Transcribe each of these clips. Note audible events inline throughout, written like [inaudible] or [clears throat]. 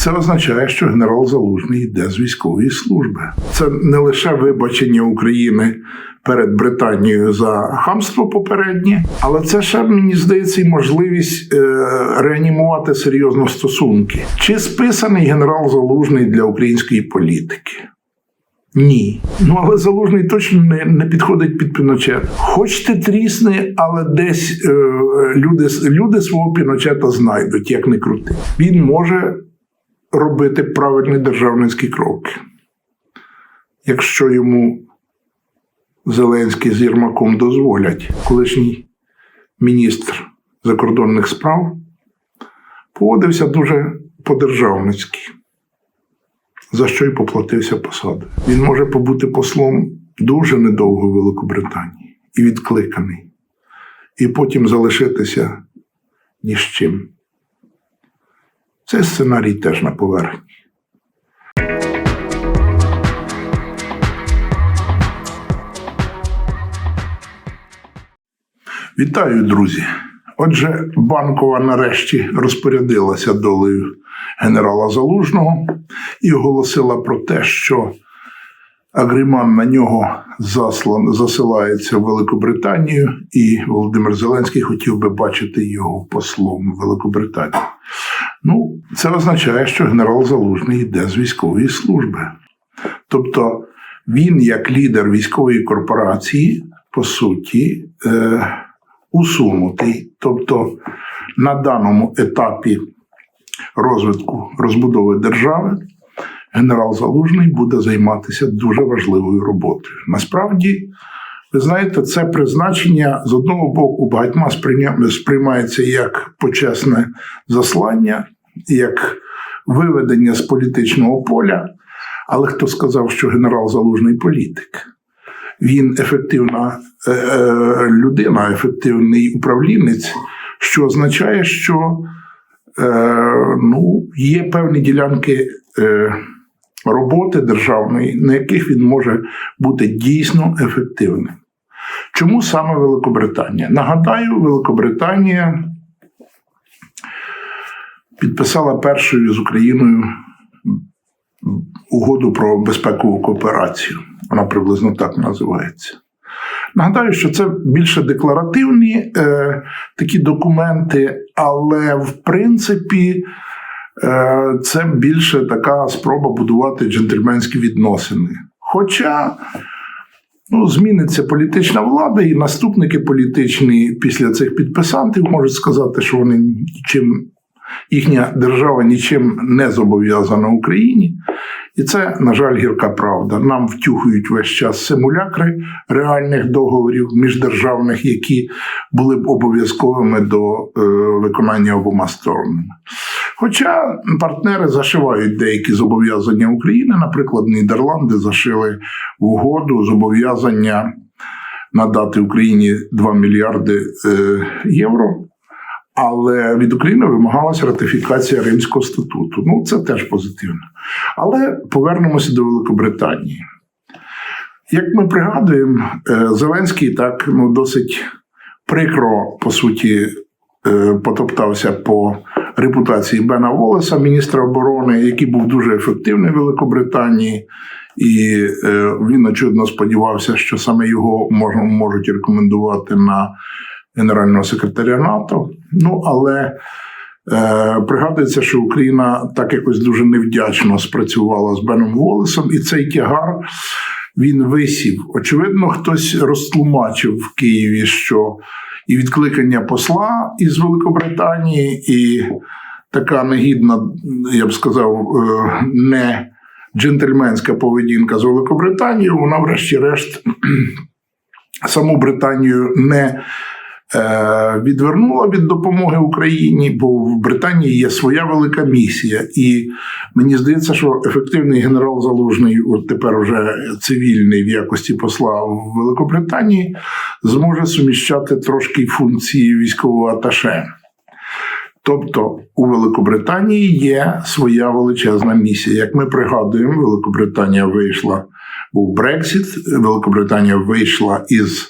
Це означає, що генерал Залужний йде з військової служби. Це не лише вибачення України перед Британією за хамство попереднє, але це ще мені здається і можливість е, реанімувати серйозно стосунки. Чи списаний генерал Залужний для української політики? Ні. Ну але залужний точно не, не підходить під Піночет. Хоч ти трісни, але десь е, люди, люди свого Піночета знайдуть, як не крути. Він може робити правильні державницькі кроки. Якщо йому Зеленський з Єрмаком дозволять, колишній міністр закордонних справ поводився дуже по-державницьки за що й поплатився посадою. Він може побути послом дуже недовго в Великобританії і відкликаний, і потім залишитися ні з чим. Цей сценарій теж на поверхні. Вітаю, друзі! Отже, банкова нарешті розпорядилася долею генерала Залужного і оголосила про те, що агріман на нього заслан засилається в Великобританію, і Володимир Зеленський хотів би бачити його послом в Великобританії. Ну, це означає, що генерал Залужний йде з військової служби. Тобто він, як лідер військової корпорації, по суті, е, усунутий. Тобто на даному етапі розвитку розбудови держави генерал Залужний буде займатися дуже важливою роботою. Насправді, ви знаєте, це призначення з одного боку багатьма сприймається як почесне заслання, як виведення з політичного поля. Але хто сказав, що генерал Залужний політик? Він ефективна е, е, людина, ефективний управлінець, що означає, що е, ну, є певні ділянки роботи державної, на яких він може бути дійсно ефективним. Чому саме Великобританія? Нагадаю, Великобританія підписала першою з Україною угоду про безпекову кооперацію. Вона приблизно так називається. Нагадаю, що це більше декларативні е, такі документи, але в принципі е, це більше така спроба будувати джентльменські відносини. Хоча ну, зміниться політична влада, і наступники політичні після цих підписантів можуть сказати, що вони нічим їхня держава нічим не зобов'язана Україні. І це, на жаль, гірка правда. Нам втюхують весь час симулякри реальних договорів міждержавних, які були б обов'язковими до е, виконання обома сторонами. Хоча партнери зашивають деякі зобов'язання України, наприклад, Нідерланди зашили в угоду зобов'язання надати Україні 2 мільярди е, євро але від України вимагалася ратифікація Римського статуту. Ну, це теж позитивно. Але повернемося до Великобританії. Як ми пригадуємо, е, Зеленський так ну, досить прикро, по суті, е, потоптався по репутації Бена Волеса, міністра оборони, який був дуже ефективний в Великобританії. І е, він очевидно сподівався, що саме його можна можуть рекомендувати на генерального секретаря НАТО. Ну але е, пригадується, що Україна так якось дуже невдячно спрацювала з Беном Волесом, і цей тягар він висів. Очевидно, хтось розтлумачив в Києві, що і відкликання посла із Великобританії, і така негідна, я б сказав, е, не джентльменська поведінка з Великобританією, вона, врешті-решт, [clears throat] саму Британію не відвернула від допомоги Україні, бо в Британії є своя велика місія, і мені здається, що ефективний генерал Залужний, от тепер вже цивільний в якості посла в Великобританії, зможе суміщати трошки функції військового аташе. Тобто у Великобританії є своя величезна місія. Як ми пригадуємо, Великобританія вийшла був Брексит, Великобританія вийшла із Е,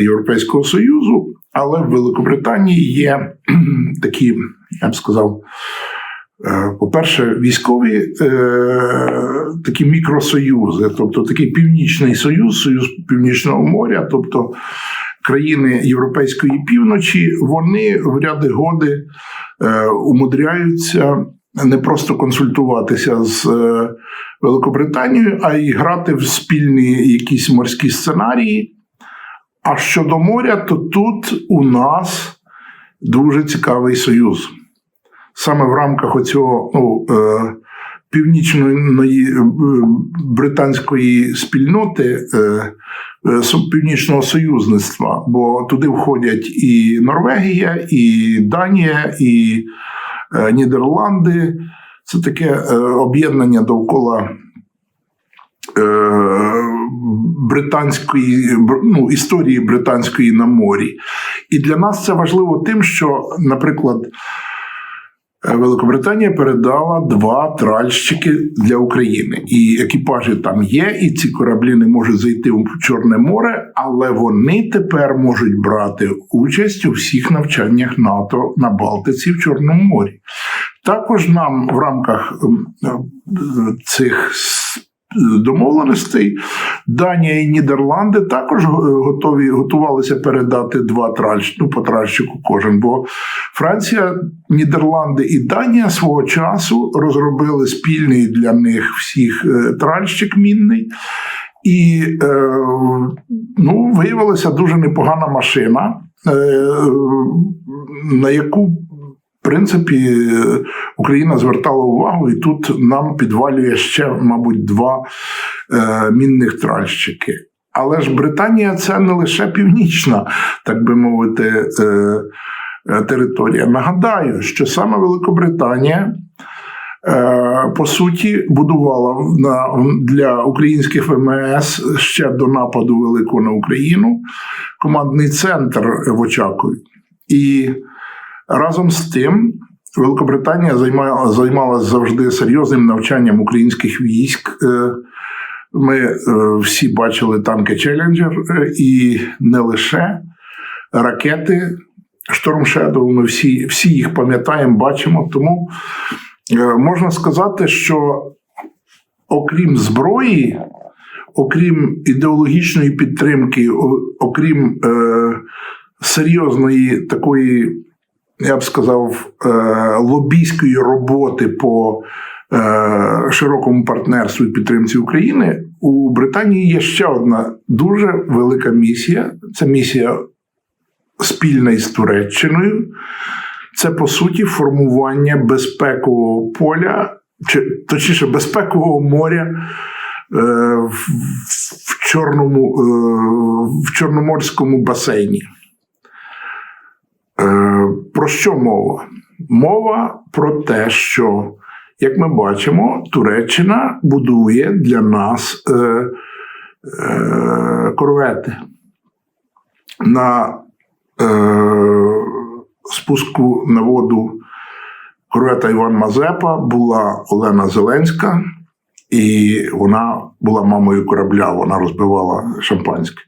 Європейського Союзу, але в Великобританії є [clears throat] такі, я б сказав, Е, По-перше, військові е, такі мікросоюзи, тобто такий північний союз, союз Північного моря, тобто країни Європейської півночі, вони в ряди годи е, умудряються не просто консультуватися з е, Великобританією, а й грати в спільні якісь морські сценарії. А щодо моря, то тут у нас дуже цікавий союз. Саме в рамках оцього ну, е, північної е, британської спільноти е, Північного союзництва, бо туди входять і Норвегія, і Данія, і Нідерланди. Це таке об'єднання довкола британської ну, історії британської на морі. І для нас це важливо тим, що, наприклад, е, Великобританія передала два тральщики для України, і екіпажі там є, і ці кораблі не можуть зайти в Чорне море, але вони тепер можуть брати участь у всіх навчаннях НАТО на Балтиці в Чорному морі. Також нам в рамках е, цих домовленостей Данія і Нідерланди також е, готові готувалися передати два тральщ, ну, по тральщику кожен. Бо Франція, Нідерланди і Данія свого часу розробили спільний для них всіх е, тральщик мінний. І е, ну, виявилася дуже непогана машина, на яку, принципі, Україна звертала увагу, і тут нам підвалює ще, мабуть, два е, мінних тральщики. Але ж Британія це не лише північна, так би мовити, е, е, територія. Нагадаю, що саме Великобританія. е, По суті, будувала для українських ВМС ще до нападу великого на Україну командний центр в Очакові. І разом з тим Великобританія займала, займалася завжди серйозним навчанням українських військ. Е, Ми е, всі бачили танки Челленджер е, і не лише ракети Шторм Shadow, Ми всі, всі їх пам'ятаємо, бачимо. Тому можна сказати, що окрім зброї, окрім ідеологічної підтримки, окрім е, серйозної такої, я б сказав, е, лобійської роботи по е, широкому партнерству і підтримці України, у Британії є ще одна дуже велика місія. Це місія спільна із Туреччиною. Це по суті формування безпекового поля, чи точніше безпекового моря е, в, чорному, в Чорноморському басейні. Е, Про що мова? Мова про те, що, як ми бачимо, Туреччина будує для нас е, е, корвети. На е, спуску на воду корвета Іван Мазепа була Олена Зеленська, і вона була мамою корабля, вона розбивала шампанське.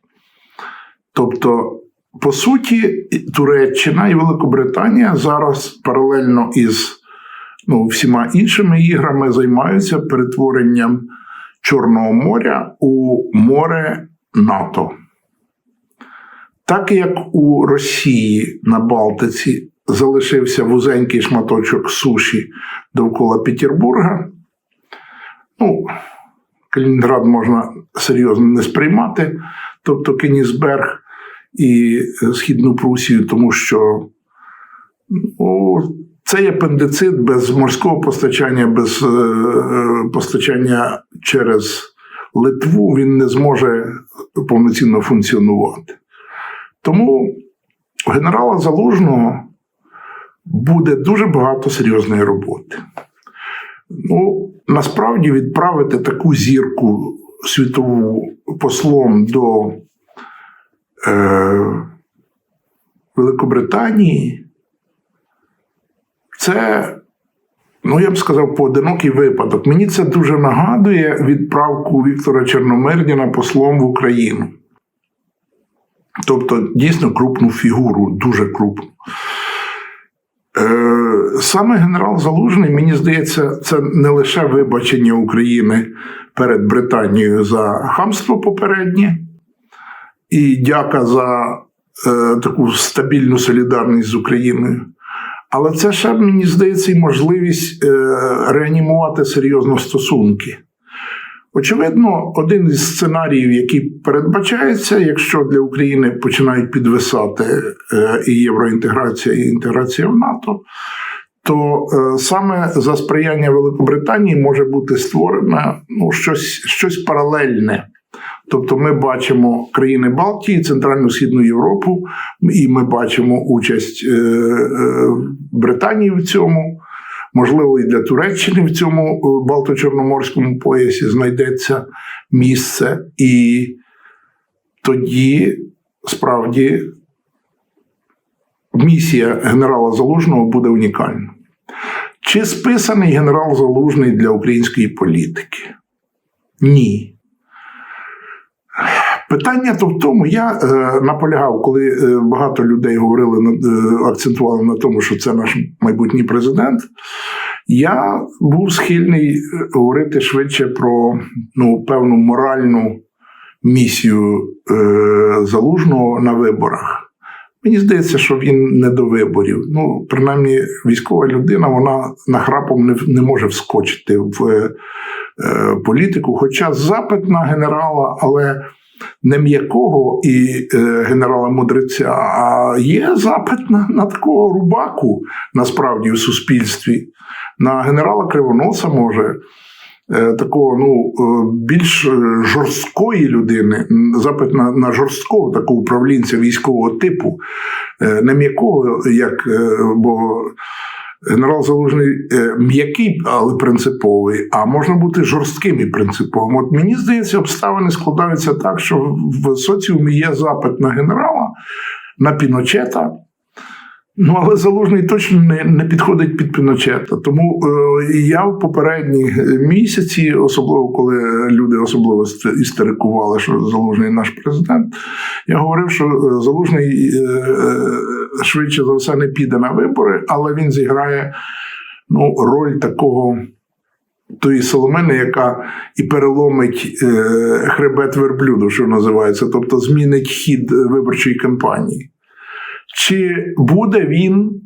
Тобто, по суті, Туреччина і Великобританія зараз паралельно із ну, всіма іншими іграми займаються перетворенням Чорного моря у море НАТО. Так як у Росії на Балтиці залишився вузенький шматочок суші довкола Петербурга, ну, Калінінград можна серйозно не сприймати, тобто Кенісберг і е, Східну Прусію, тому що ну, це є апендицит без морського постачання, без е, постачання через Литву він не зможе повноцінно функціонувати. Тому у генерала Залужного буде дуже багато серйозної роботи. Ну, насправді відправити таку зірку світову послом до е, Великобританії, це, ну я б сказав, поодинокий випадок. Мені це дуже нагадує відправку Віктора Чорномирдіна послом в Україну. Тобто, дійсно крупну фігуру, дуже крупну. Е, Саме генерал Залужний, мені здається, це не лише вибачення України перед Британією за хамство попереднє, і дяка за е, таку стабільну солідарність з Україною. Але це ще, мені здається, і можливість е, реанімувати серйозно стосунки. Очевидно, один із сценаріїв, який передбачається, якщо для України починають підвисати е, і євроінтеграція, і інтеграція в НАТО, то е, саме за сприяння Великобританії може бути створено ну, щось, щось паралельне. Тобто ми бачимо країни Балтії, Центрально-Східну Європу, і ми бачимо участь е, е, Британії в цьому. Можливо, і для Туреччини в цьому е, Балто-Чорноморському поясі знайдеться місце, і тоді справді місія генерала Залужного буде унікальна. Чи списаний генерал Залужний для української політики? Ні. Питання то в тому, я е, наполягав, коли е, багато людей говорили е, акцентували на тому, що це наш майбутній президент. Я був схильний говорити швидше про ну, певну моральну місію е, залужного на виборах. Мені здається, що він не до виборів. Ну, принаймні, військова людина вона нахрапом не, не може вскочити в е, політику. Хоча запит на генерала, але не м'якого і е, генерала мудреця, а є запит на, на такого рубаку насправді в суспільстві. На генерала Кривоноса може. е, Такого ну е, більш е, жорсткої людини, запит на, на жорсткого такого управлінця військового типу, не м'якого, як бо генерал Залужний е, м'який, але принциповий, а можна бути жорстким і принциповим. От мені здається, обставини складаються так, що в соціумі є запит на генерала, на Піночета. Ну, але залужний точно не, не підходить під Піночета. Тому е, я в попередні місяці, особливо коли люди особливо ст- істерикували, що залужний наш президент, я говорив, що е, залужний е, е, швидше за все не піде на вибори, але він зіграє ну, роль такого. Тої соломини, яка і переломить е, хребет верблюду, що називається, тобто змінить хід виборчої кампанії. Чи буде він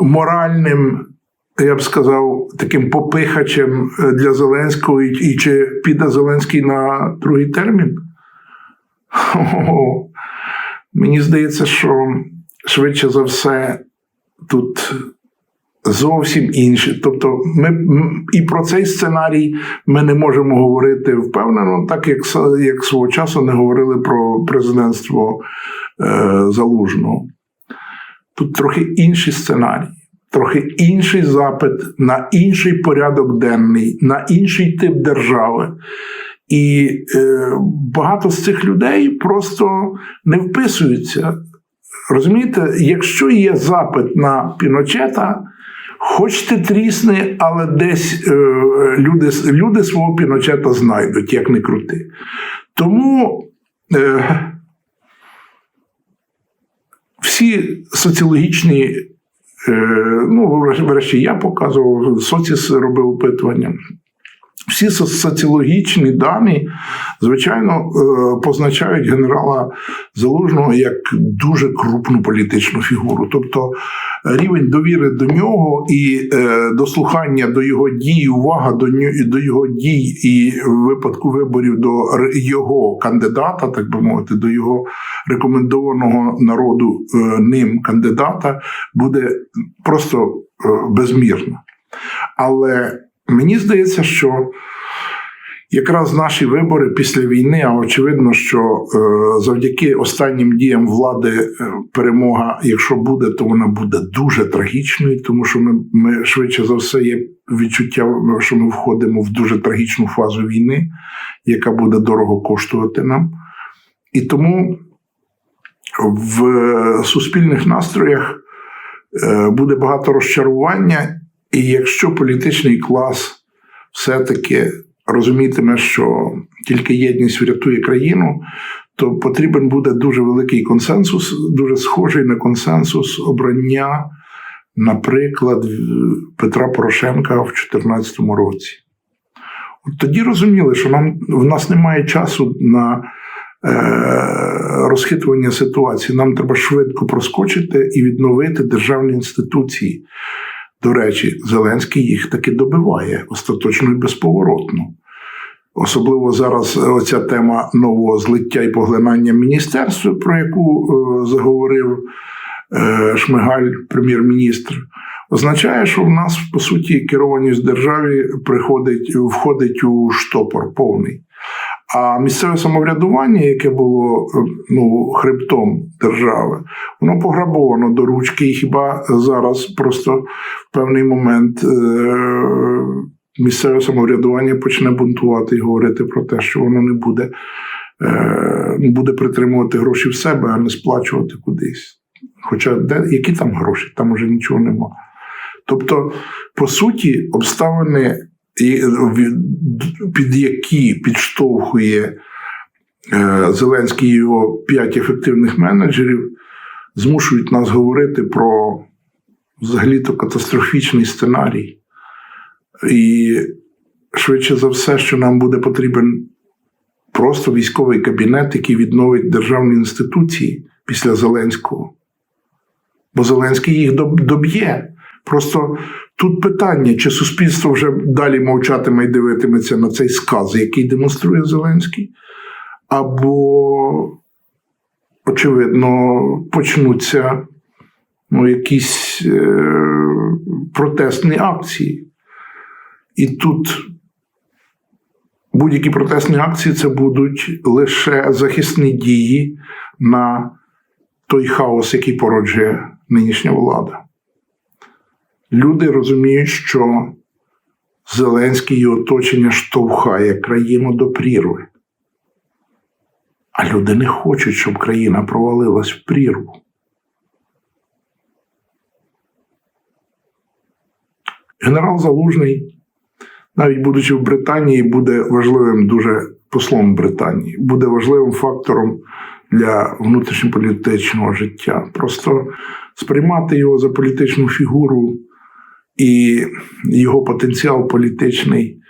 моральним, я б сказав, таким попихачем для Зеленського, і, чи піде Зеленський на другий термін? Мені здається, що швидше за все тут зовсім інші. Тобто, ми і про цей сценарій ми не можемо говорити впевнено, так як, як свого часу не говорили про президентство е, залужного. Тут трохи інший сценарій, трохи інший запит на інший порядок денний, на інший тип держави. І е, багато з цих людей просто не вписуються. Розумієте, якщо є запит на Піночета, хоч ти трісни, але десь е, люди, люди свого Піночета знайдуть, як не крути. Тому. Е, всі соціологічні, е, ну, врешті я показував, соціс робив опитування. Всі соціологічні дані, звичайно, е, позначають генерала Залужного як дуже крупну політичну фігуру. Тобто рівень довіри до нього і е, дослухання до його дій, увага до, його дій, і в випадку виборів до його кандидата, так би мовити, до його рекомендованого народу е, ним кандидата, буде просто е, безмірно. Але мені здається, що якраз наші вибори після війни, а очевидно, що е, завдяки останнім діям влади е, перемога, якщо буде, то вона буде дуже трагічною, тому що ми, ми швидше за все є відчуття, що ми входимо в дуже трагічну фазу війни, яка буде дорого коштувати нам. І тому в е, суспільних настроях буде багато розчарування, і якщо політичний клас все-таки розумітиме, що тільки єдність врятує країну, то потрібен буде дуже великий консенсус, дуже схожий на консенсус обрання наприклад, Петра Порошенка в 2014 році. От тоді розуміли, що нам, в нас немає часу на е, розхитування ситуації. Нам треба швидко проскочити і відновити державні інституції. До речі, Зеленський їх таки добиває остаточно і безповоротно. Особливо зараз оця тема нового злиття і поглинання міністерства, про яку е, заговорив е, Шмигаль, прем'єр-міністр, означає, що в нас по суті керованість державі приходить, входить у штопор повний. А місцеве самоврядування, яке було е, ну, хребтом держави, воно пограбовано до ручки, і хіба зараз просто в певний момент е, місцеве самоврядування почне бунтувати і говорити про те, що воно не буде, е, буде притримувати гроші в себе, а не сплачувати кудись. Хоча де, які там гроші? Там уже нічого нема. Тобто, по суті, обставини, і- під які підштовхує е, Зеленський і його п'ять ефективних менеджерів, змушують нас говорити про взагалі-то катастрофічний сценарій. І швидше за все, що нам буде потрібен просто військовий кабінет, який відновить державні інституції після Зеленського. Бо Зеленський їх доб'є. Просто тут питання, чи суспільство вже далі мовчатиме і дивитиметься на цей сказ, який демонструє Зеленський, або, очевидно, почнуться ну, якісь е, протестні акції. І тут будь-які протестні акції це будуть лише захисні дії на той хаос, який породжує нинішня влада. Люди розуміють, що Зеленський і оточення штовхає країну до прірви. А люди не хочуть, щоб країна провалилась в прірву. Генерал Залужний, навіть будучи в Британії, буде важливим дуже послом Британії, буде важливим фактором для внутрішньополітичного життя. Просто сприймати його за політичну фігуру і його потенціал політичний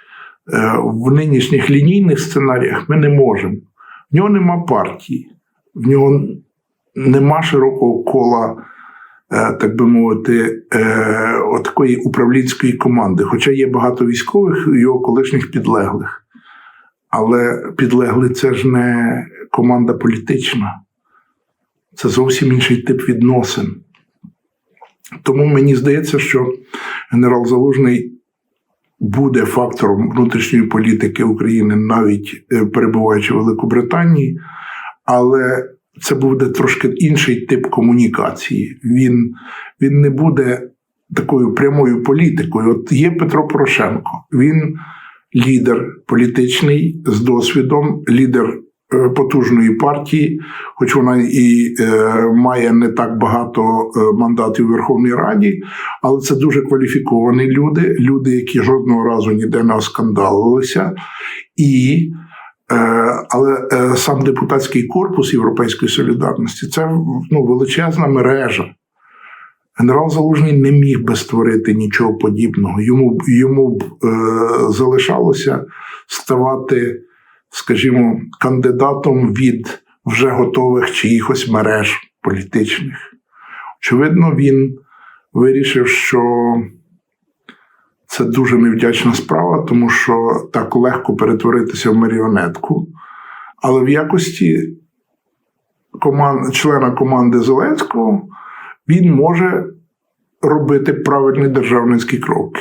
е, в нинішніх лінійних сценаріях ми не можемо. В нього нема партії, в нього нема широкого кола, е, так би мовити, е, такої управлінської команди. Хоча є багато військових його колишніх підлеглих. Але підлеглий це ж не команда політична, це зовсім інший тип відносин. Тому мені здається, що генерал Залужний буде фактором внутрішньої політики України, навіть е, перебуваючи в Великобританії, але це буде трошки інший тип комунікації. Він, він не буде такою прямою політикою. От є Петро Порошенко, він лідер політичний з досвідом, лідер потужної партії, хоч вона і е, має не так багато е, мандатів у Верховній Раді, але це дуже кваліфіковані люди, люди, які жодного разу ніде не оскандалилися. І, е, але е, сам депутатський корпус Європейської солідарності це ну, величезна мережа. Генерал Залужний не міг би створити нічого подібного. Йому, йому б е, залишалося ставати, скажімо, кандидатом від вже готових чиїхось мереж політичних. Очевидно, він вирішив, що це дуже невдячна справа, тому що так легко перетворитися в маріонетку. Але в якості команд, члена команди Зеленського він може робити правильні державницькі кроки.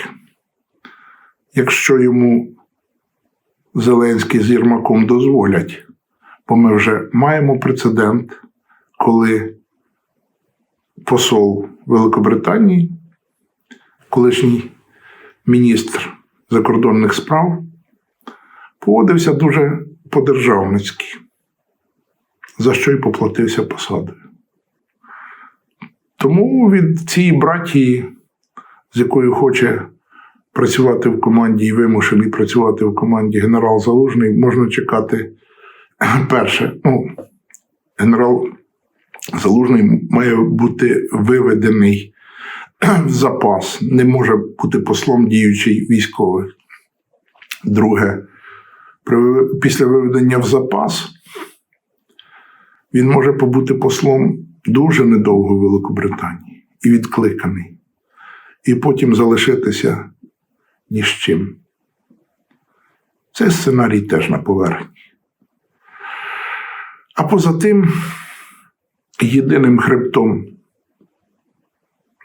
Якщо йому Зеленський з Єрмаком дозволять, бо ми вже маємо прецедент, коли посол Великобританії, колишній міністр закордонних справ, поводився дуже по-державницьки, за що й поплатився посадою. Тому від цієї братії, з якою хоче працювати в команді і вимушений працювати в команді генерал Залужний, можна чекати [clears throat] перше. Ну, генерал Залужний має бути виведений [clears throat] в запас, не може бути послом діючий військовий. Друге, після виведення в запас він може побути послом дуже недовго в Великобританії і відкликаний, і потім залишитися ні з чим. Цей сценарій теж на поверхні. А поза тим, єдиним хребтом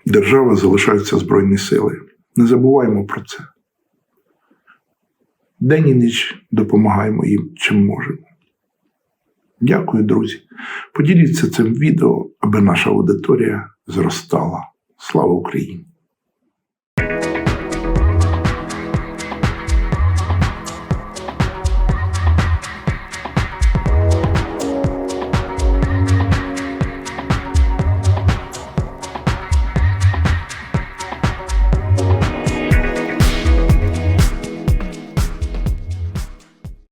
держави залишаються Збройні сили. Не забуваємо про це. День і ніч допомагаємо їм, чим можемо. Дякую, друзі. Поділіться цим відео, аби наша аудиторія зростала. Слава Україні!